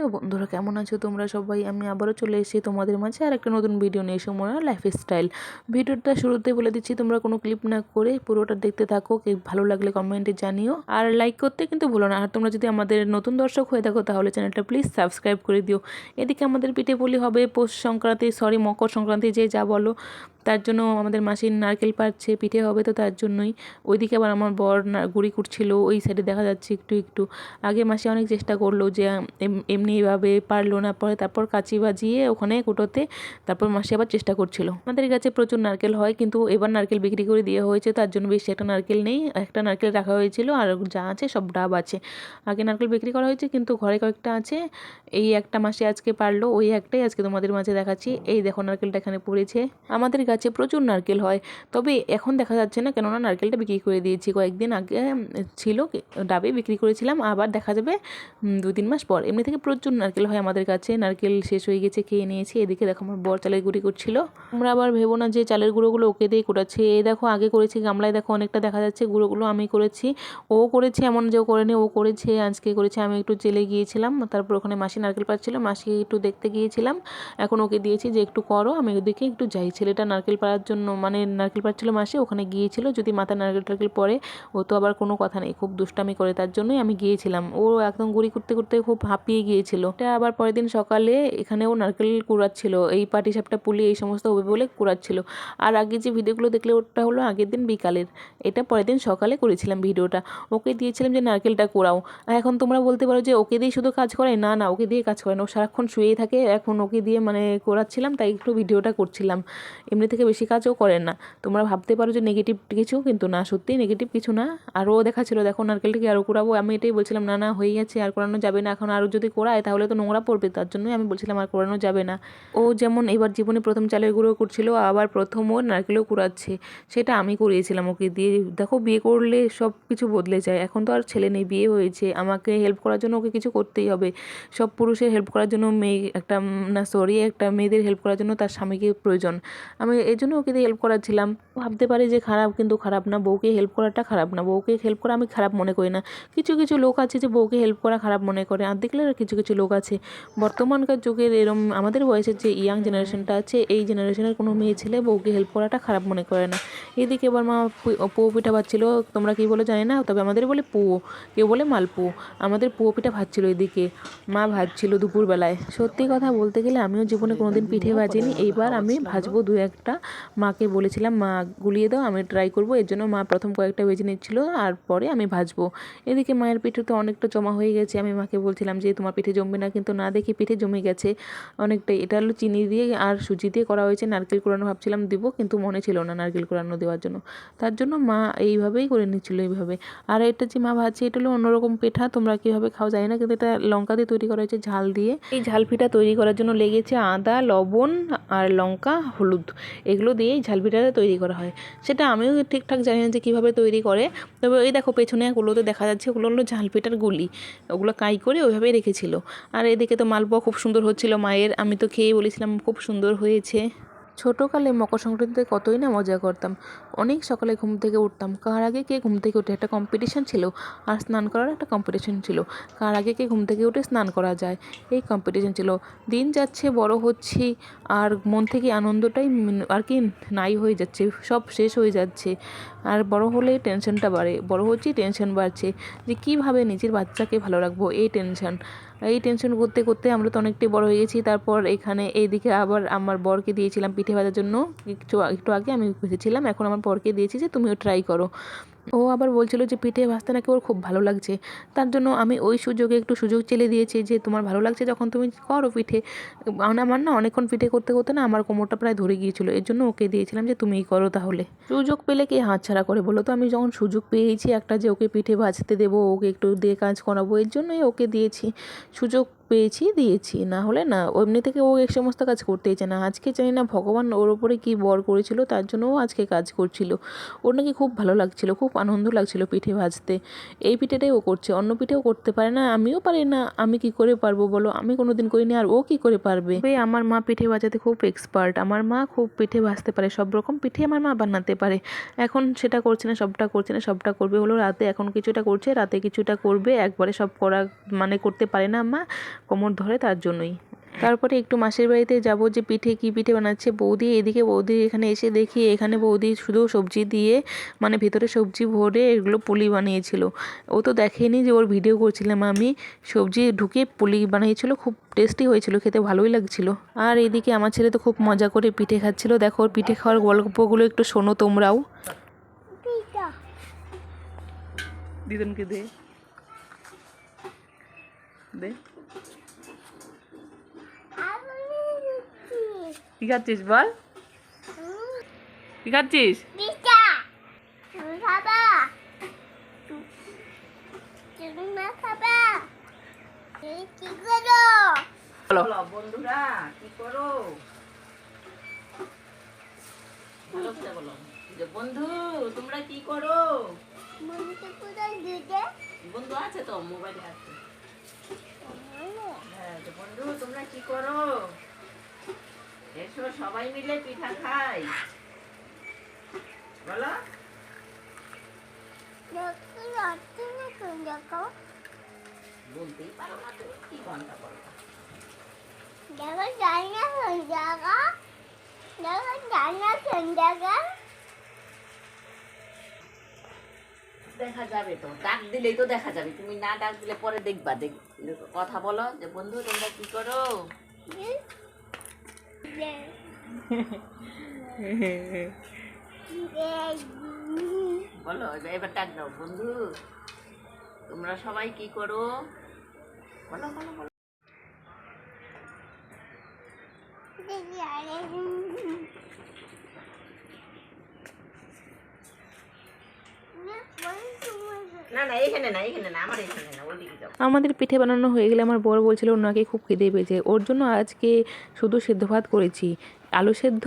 তো বন্ধুরা কেমন আছো তোমরা সবাই? আমি আবারও চলে এসেছি তোমাদের মাঝে আর একটা নতুন ভিডিও নিয়ে এসে মনে লাইফ স্টাইল ভিডিওটা শুরুতে বলে দিচ্ছি, তোমরা কোনো ক্লিপ না করে পুরোটা দেখতে থাকো, কি ভালো লাগলে কমেন্টে জানিও। আর লাইক করতে কিন্তু ভুলো না। আর তোমরা যদি আমাদের নতুন দর্শক হয়ে থাকো, তাহলে চ্যানেলটা প্লিজ সাবস্ক্রাইব করে দিও। এদিকে আমাদের পিঠে পুলি হবে, পৌষ সংক্রান্তি সরি মকর সংক্রান্তি, যে যা বলো। তার জন্য আমাদের মাসির নারকেল পাচ্ছে পিঠে হবে তো তার জন্যই। ওইদিকে আবার আমার বর না, গুড়ি কুটছিল, ওই সাইডে দেখা যাচ্ছে একটু একটু। আগে মাসি অনেক চেষ্টা করল যে, এম- এমনি এভাবে পারল না, পরে তারপর কাঁচি বাজিয়ে ওখানে কুটোতে তারপর মাসি আবার চেষ্টা করছিল। আমাদের কাছে প্রচুর নারকেল হয়, কিন্তু এবার নারকেল বিক্রি করে দেওয়া হয়েছে, তার জন্য বেশি একটা নারকেল নেই। একটা নারকেল রাখা হয়েছিল, আর যা আছে সব ডাব আছে। আগে নারকেল বিক্রি করা হয়েছে, কিন্তু ঘরে কয়েকটা আছে। এই একটা মাসে আজকে পারল, ওই একটাই আজকে তোমাদের মাঝে দেখাচ্ছি। এই দেখো নারকেলটা এখানে পড়েছে। আমাদের গাছে প্রচুর নারকেল হয়। তবে এখন দেখা যাচ্ছে না, কেননা নারকেলটা বিক্রি করে দিয়েছি। কয়েকদিন আগে ছিল ডাবে বিক্রি করেছিলাম, আবার দেখা যাবে দু তিন মাস পর। এমনি থেকে প্রচুর নারকেল হয় আমাদের কাছে নারকেল শেষ হয়ে গেছে, খেয়ে নিয়েছি। এদিকে দেখো আমার বর চালের গুঁড়ি করছিল। আমরা আবার ভেবো না যে চালের গুঁড়োগুলো ওকে দিয়ে কুটাচ্ছে। এই দেখো, আগে করেছি গামলায়, দেখো অনেকটা দেখা যাচ্ছে গুঁড়োগুলো আমি করেছি। ও করেছে এমন যে করেনি, ও করেছে, আজকে করেছে। আমি একটু জেলে গিয়েছিলাম, তারপর ওখানে মাসি নারকেল পাচ্ছিল মাসি একটু দেখতে গিয়েছিলাম। এখন ওকে দিয়েছি যে, একটু করো, আমি ওদিকে একটু যাই। ছেলেটা পাড়ার জন্য মানে নারকেল পাড়ছিল মাসে, ওখানে গিয়েছিল, যদি মাথায় নারকেল টারকেল পরে ও তো আবার কোনো কথা নেই, খুব দুষ্টামি করে, তার জন্যই আমি গিয়েছিলাম। ও একদম গুড়ি করতে করতে খুব হাঁপিয়ে গিয়েছিল। এটা আবার পরের দিন সকালে এখানে ও নারকেল কুড়াচ্ছিল, এই পাটি সাপটা পুলি এই সমস্ত হবে বলে কুড়াচ্ছিল। আর আগে যে ভিডিওগুলো দেখলে, ওটা হলো আগের দিন বিকালের, এটা পরের দিন সকালে করেছিলাম ভিডিওটা। ওকে দিয়েছিলাম যে, নারকেলটা কোড়াও। এখন তোমরা বলতে পারো যে, ওকে দিয়ে শুধু কাজ করে? না না, ওকে দিয়ে কাজ করে না, ও সারাক্ষণ শুয়েই থাকে। এখন ওকে দিয়ে মানে করাচ্ছিলাম তাই একটু ভিডিওটা করছিলাম। এমনি থেকে বেশি কাজও করেন না। তোমরা ভাবতে পারো যে নেগেটিভ কিছু, কিন্তু না, সত্যিই নেগেটিভ কিছু না। আরও দেখা দেখাচ্ছিল, দেখো, নারকেলটাকে আরও কোড়াবো। আমি এটাই বলছিলাম, না না, হয়ে গেছে, আর কোরানো যাবে না। এখন আরও যদি কোড়ায়, তাহলে তো নোংরা পড়বে। তার জন্যই আমি বলছিলাম, আর কোরানো যাবে না। ও যেমন এবার জীবনে প্রথম চালের গুঁড়ো করছিল, আবার প্রথম ও নারকেলও কুড়াচ্ছে। সেটা আমি করিয়েছিলাম ওকে দিয়ে, দেখো, বিয়ে করলে সব কিছু বদলে যায়। এখন তো আর ছেলে নেই, বিয়ে হয়েছে। আমাকে হেল্প করার জন্য ওকে কিছু করতেই হবে। সব পুরুষের হেল্প করার জন্য মেয়ে একটা, না সরি একটা মেয়েদের হেল্প করার জন্য তার স্বামীকে প্রয়োজন। আমি এই জন্য ওকে হেল্প করাচ্ছিলাম। ভাবতে পারি যে খারাপ, কিন্তু খারাপ না। বউকে হেল্প করাটা খারাপ না। বউকে হেল্প করা আমি খারাপ মনে করি না। কিছু কিছু লোক আছে যে বউকে হেল্প করা খারাপ মনে করে। আর দেখলে কিছু কিছু লোক আছে। বর্তমানকার যুগের এরম আমাদের বয়সের যে ইয়াং জেনারেশনটা আছে, এই জেনারেশনের কোনো মেয়ে ছেলে বউকে হেল্প করাটা খারাপ মনে করে না। এদিকে এবার মা পুয়ো পিঠা ভাজছিল। তোমরা কী বলে জানি না। তবে আমাদের বলে পুয়ো। কেউ বলে মালপু আমাদের পুয়ো পিঠা ভাজছিল এদিকে। মা ভাজছিল দুপুরবেলায়। সত্যি কথা বলতে গেলে আমিও জীবনে কোনোদিন পিঠে ভাজিনি। এইবার আমি ভাজবো দু একটা মাকে বলেছিলাম, মা, গুলিয়ে দাও, আমি ট্রাই করব। এর জন্য মা প্রথম কয়েকটা ভেজে নিচ্ছিল, আর পরে আমি ভাজবো। এদিকে মায়ের পিঠে তো অনেকটা জমা হয়ে গেছে। আমি মাকে বলছিলাম যে, তোমার পিঠে জমবে না, কিন্তু না দেখি পিঠে জমে গেছে। অনেকটাই, এটা হলো চিনি দিয়ে আর সুজি দিয়ে করা হয়েছে। নারকেল কোরানো ভাবছিলাম দিব, কিন্তু মনে ছিল না নারকেল কোরানো দেওয়ার জন্য। তার জন্য মা এইভাবেই করে নিচ্ছিল এইভাবে। আর এটা যে মা ভাজছে, এটা হলো অন্যরকম পিঠা। তোমরা কীভাবে খাও জানি না, কিন্তু এটা লঙ্কা দিয়ে তৈরি করা হয়েছে ঝাল দিয়ে। এই ঝাল পিঠা তৈরি করার জন্য লেগেছে আদা, লবণ আর লঙ্কা, হলুদ। এগুলো দিয়েই ঝাল পিঠাটা তৈরি করা হয়। সেটা আমিও ঠিকঠাক জানি না যে কীভাবে তৈরি করে। তবে ওই দেখো পেছনে ওগুলোতে দেখা যাচ্ছে, ওগুলো হলো ঝাল পিঠার গুলি। ওগুলো কাই করে ওইভাবেই রেখেছিল। আর এদিকে তো মালপোয়া খুব সুন্দর হচ্ছিল মায়ের। আমি তো খেয়ে বলেছিলাম খুব সুন্দর হয়েছে। ছোটোকালে মকর সংক্রান্তিতে কতই না মজা করতাম। অনেক সকালে ঘুম থেকে উঠতাম। কার আগে কে ঘুম থেকে উঠে? একটা কম্পিটিশান ছিল আর স্নান করার একটা কম্পিটিশান ছিল। কার আগে কে ঘুম থেকে উঠে স্নান করা যায়? এই কম্পিটিশান ছিল। দিন যাচ্ছে, বড় হচ্ছি, আর মন থেকে আনন্দটাই আর কি নাই হয়ে যাচ্ছে। সব শেষ হয়ে যাচ্ছে। আর বড় হলে টেনশনটা বাড়ে। বড় হচ্ছেই টেনশন বাড়ছে। যে কীভাবে নিজের বাচ্চাকে ভালো রাখব? এই টেনশন এই টেনশন করতে করতে আমরা তো অনেকটাই বড় হয়ে গেছি। তারপর এখানে এইদিকে আবার আমার বরকে দিয়েছিলাম পিঠে ভাজার জন্য। একটু একটু আগে আমি ভেজেছিলাম। এখন আমার বরকে দিয়েছি যে তুমিও ট্রাই করো। ও আবার বলছিল যে পিঠে ভাজতে নাকি ওর খুব ভালো লাগছে। তার জন্য আমি ওই সুযোগে একটু সুযোগ চেলে দিয়েছি যে তোমার ভালো লাগছে যখন তুমি করো পিঠে। আমার না অনেকক্ষণ পিঠে করতে করতে না আমার কোমরটা প্রায় ধরে গিয়েছিল। এর জন্য ওকে দিয়েছিলাম যে তুমিই করো তাহলে। সুযোগ পেলে কে হাতছাড়া করে বলো তো? আমি যখন সুযোগ পেয়েছি একটা যে ওকে পিঠে ভাজতে দেবো, ওকে একটু দিয়ে কাজ করাবো, এর জন্যই ওকে দিয়েছি। সুযোগ পেয়েছি, দিয়েছি। না হলে না এমনি থেকে ও এই সমস্ত কাজ করতেই চায় না। আজকে জানি না ভগবান ওর ওপরে কী বর করেছিল, তার জন্য ও আজকে কাজ করছিল। ওর নাকি খুব ভালো লাগছিল, খুব আনন্দ লাগছিল পিঠে ভাজতে। এই পিঠেটাই ও করছে, অন্য পিঠেও করতে পারে না, আমিও পারি না, আমি কি করে পারব বলো? আমি কোনো দিন করিনি, আর ও কি করে পারবে? আমার মা পিঠে ভাজাতে খুব এক্সপার্ট আমার মা খুব পিঠে ভাজতে পারে, সব রকম পিঠে আমার মা বানাতে পারে। এখন সেটা করছে না, সবটা করছে না, সবটা করবে। হলো রাতে এখন কিছুটা করছে, রাতে কিছুটা করবে, একবারে সব করা মানে করতে পারে না মা। কোমর ধরে তার জন্যই। তারপরে একটু মাসির বাড়িতে যাব যে পিঠে কি পিঠে বানাচ্ছে। বৌদি এদিকে বৌদি এখানে এসে দেখি এখানে বৌদি শুধু সবজি দিয়ে মানে ভিতরে সবজি ভরে এগুলো পুলি বানিয়েছিল। ও তো দেখেনি যে ওর ভিডিও করছিলাম আমি। সবজি ঢুকে পুলি বানিয়েছিল খুব টেস্টি হয়েছিল খেতে ভালোই লাগছিল। আর এদিকে আমার ছেলে তো খুব মজা করে পিঠে খাচ্ছিল। দেখো ওর পিঠে খাওয়ার গল্পগুলো একটু শোনো তোমরাও। দিদনকে দে। দে। কি খাচ্ছিস বল? কি খাচ্ছিস? বন্ধুরা কি করো? ভালো করে বলো। যে বন্ধু তোমরা কি করো? বন্ধু আছে তো মোবাইলে আছে। হ্যাঁ তো বন্ধু তোমরা কি করো? এসো সবাই মিলে পিঠা খাই। বলো। বলতেই পারো না তুমি কি ঘণ্টা বলো দেখো জানি না জায়গা। দেখো জানি না কোন দেখা যাবে তো। ডাক দিলেই তো দেখা যাবে। তুমি না ডাক দিলে পরে দেখবা। দেখ, কথা বলো যে, বন্ধু, তোমরা কি করো? বলো, এবার- ডাক দাও। বন্ধু, তোমরা সবাই কি করো? বলো বলো বলো না না এখানে না এখানে না আমার এখানে না ওইদিকে যাও আমাদের পিঠে বানানো হয়ে গেলে আমার বর বলছিল ওনাকে খুব খিদে পেয়েছে। ওর জন্য আজকে শুধু সেদ্ধ ভাত করেছি। আলু সেদ্ধ,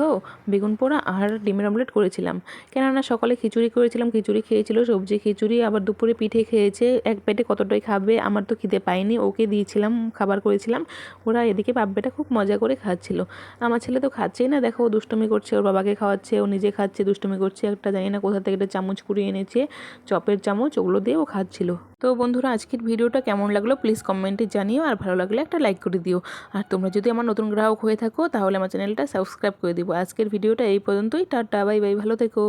বেগুন পোড়া আর ডিমের অমলেট করেছিলাম। কেননা সকালে খিচুড়ি করেছিলাম, খিচুড়ি খেয়েছিল, সবজি খিচুড়ি, আবার দুপুরে পিঠে খেয়েছে, এক পেটে কতটাই খাবে আমার তো খিদে পাইনি ওকে দিয়েছিলাম, খাবার করেছিলাম। ওরা এদিকে বাব্বেটা খুব মজা করে খাচ্ছিল। আমার ছেলে তো খাচ্ছেই না, দেখো ও দুষ্টুমি করছে, ওর বাবাকে খাওয়াচ্ছে, ও নিজে খাচ্ছে, দুষ্টুমি করছে, একটা জানি না কোথা থেকে একটা চামচ কুড়িয়ে এনেছে, চপের চামচ, ওগুলো দিয়ে ও খাচ্ছিল। তো বন্ধুরা, আজকের ভিডিওটা কেমন লাগল প্লিজ কমেন্টে জানিও আর ভালো লাগলে একটা লাইক করে দিও। আর তোমরা যদি আমার নতুন গ্রাহক হয়ে থাকো, তাহলে আমার চ্যানেলটা সাবস্ক্রাইব করে দিও আজকের ভিডিওটা এই পর্যন্তই, টাটা বাই বাই ভালো থেকো।